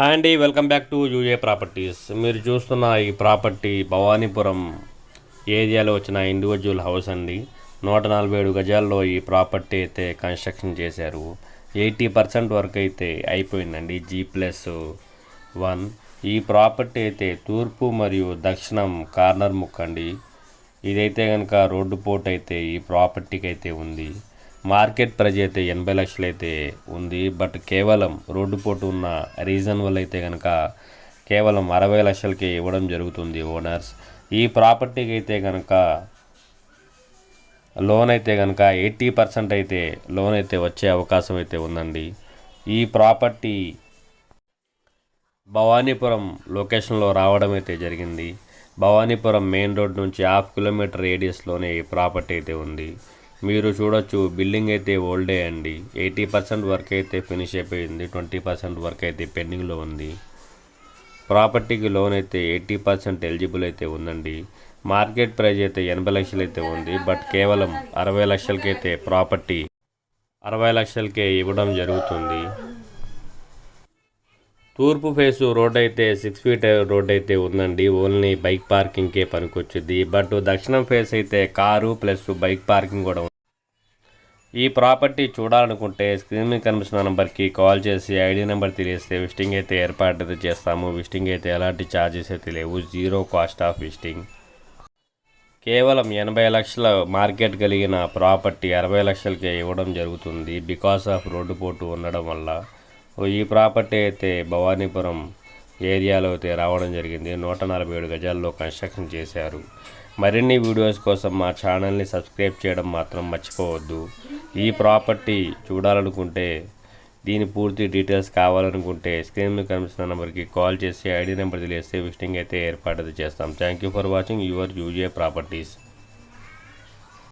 Hi అండి welcome back to UA properties. మీరు చూస్తున్న ఈ ప్రాపర్టీ భవానీపురం ఏరియాలో వచ్చిన ఇండివిజువల్ హౌస్ అండి. నూట నలభై ఏడు గజాల్లో ఈ ప్రాపర్టీ అయితే కన్స్ట్రక్షన్ చేశారు. ఎయిటీ పర్సెంట్ వరకు అయితే అయిపోయిందండి జీ ప్లస్ వన్ ఈ ప్రాపర్టీ అయితే తూర్పు మరియు దక్షిణం కార్నర్ ముక్క అండి. ఇదైతే కనుక రోడ్డు పోర్ట్ అయితే ఈ ప్రాపర్టీకి అయితే ఉంది. మార్కెట్ ప్రైజ్ అయితే ఎనభై లక్షలు అయితే ఉంది. బట్ కేవలం రోడ్డు పోటు ఉన్న రీజన్ వల్ల అయితే కనుక కేవలం అరవై లక్షలకి ఇవ్వడం జరుగుతుంది ఓనర్స్. ఈ ప్రాపర్టీకి అయితే కనుక లోన్ అయితే కనుక ఎయిటీ పర్సెంట్ అయితే లోన్ అయితే వచ్చే అవకాశం అయితే ఉందండి. ఈ ప్రాపర్టీ భవానీపురం లొకేషన్లో రావడం అయితే జరిగింది. భవానీపురం మెయిన్ రోడ్ నుంచి హాఫ్ కిలోమీటర్ రేడియస్లోనే ఈ ప్రాపర్టీ అయితే ఉంది. మీరు చూడొచ్చు బిల్డింగ్ అయితే ఓల్డే అండి. ఎయిటీ పర్సెంట్ వర్క్ అయితే ఫినిష్ అయిపోయింది ట్వంటీ పర్సెంట్ వర్క్ అయితే పెండింగ్లో ఉంది. ప్రాపర్టీకి లోన్ అయితే ఎయిటీ పర్సెంట్ ఎలిజిబుల్ అయితే ఉందండి. మార్కెట్ ప్రైస్ అయితే ఎనభై లక్షలు అయితే ఉంది బట్ కేవలం అరవై లక్షలకైతే ప్రాపర్టీ అరవై లక్షలకే ఇవ్వడం జరుగుతుంది. తూర్పు ఫేసు రోడ్ అయితే సిక్స్ ఫీట్ రోడ్ అయితే ఉందండి. ఓన్లీ బైక్ పార్కింగ్కే పనికొచ్చింది బట్ దక్షిణం ఫేస్ అయితే కారు ప్లస్ బైక్ పార్కింగ్ కూడా ఉంది ఈ ప్రాపర్టీ చూడాలనుకుంటే స్క్రీన్ మీద కనిపిస్తున్న నెంబర్కి కాల్ చేసి ఐడి నెంబర్ తెలియస్తే విస్టింగ్ అయితే ఏర్పాటు అయితే చేస్తాము. విస్టింగ్ అయితే ఎలాంటి ఛార్జెస్ అయితే లేవు. జీరో కాస్ట్ ఆఫ్ విస్టింగ్ కేవలం ఎనభై లక్షల మార్కెట్ కలిగిన ప్రాపర్టీ అరవై లక్షలకే ఇవ్వడం జరుగుతుంది. బికాస్ ఆఫ్ రోడ్డు పోటు ఉండడం వల్ల ఈ ప్రాపర్టీ అయితే భవానీపురం ఏరియాలో అయితే రావడం జరిగింది. నూట నలభై ఏడు గజాల్లో కన్స్ట్రక్షన్ చేశారు. మరిన్ని వీడియోస్ కోసం మా ఛానల్ని సబ్స్క్రైబ్ చేయడం మాత్రం మర్చిపోవద్దు. ఈ ప్రాపర్టీ చూడాలనుకుంటే దీని పూర్తి డీటెయిల్స్ కావాలనుకుంటే స్క్రీన్ మీద కనిపిస్తున్న నెంబర్కి కాల్ చేసి ఐడి నెంబర్ తెలియస్తే విజిటింగ్ అయితే ఏర్పాటు చేస్తాం. Thank you for watching your UJ properties.